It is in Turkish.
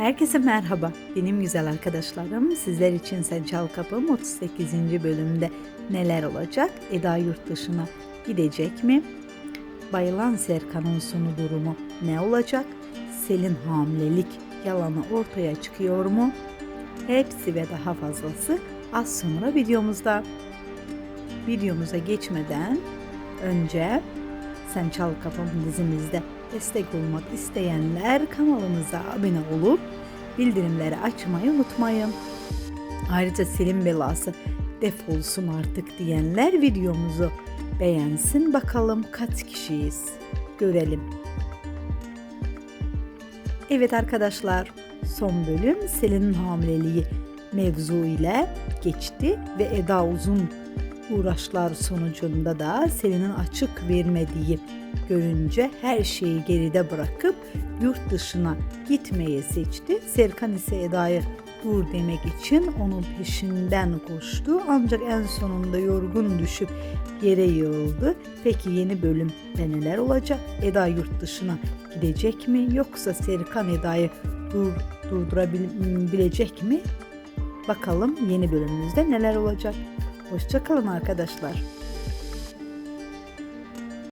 Herkese merhaba. Benim güzel arkadaşlarım. Sizler için Sen Çal Kapım 38. bölümde neler olacak? Eda yurt dışına gidecek mi? Bayılan Serkan'ın sonu durumu ne olacak? Selin hamilelik yalanı ortaya çıkıyor mu? Hepsi ve daha fazlası az sonra videomuzda. Videomuza geçmeden önce Sen Çal Kapım dizimizde destek olmak isteyenler kanalımıza abone olup bildirimleri açmayı unutmayın. Ayrıca Selim belası defolsun artık diyenler videomuzu beğensin bakalım kaç kişiyiz görelim. Evet arkadaşlar son bölüm Selin'in hamileliği mevzu ile geçti ve Eda uzun uğraşlar sonucunda da Selin'in açık vermediği görünce her şeyi geride bırakıp yurt dışına gitmeyi seçti. Serkan ise Eda'yı dur demek için onun peşinden koştu. Ancak en sonunda yorgun düşüp yere yığıldı. Peki yeni bölümde neler olacak? Eda yurt dışına gidecek mi? Yoksa Serkan Eda'yı dur, durdurabilecek mi? Bakalım yeni bölümümüzde neler olacak? Hoşçakalın arkadaşlar.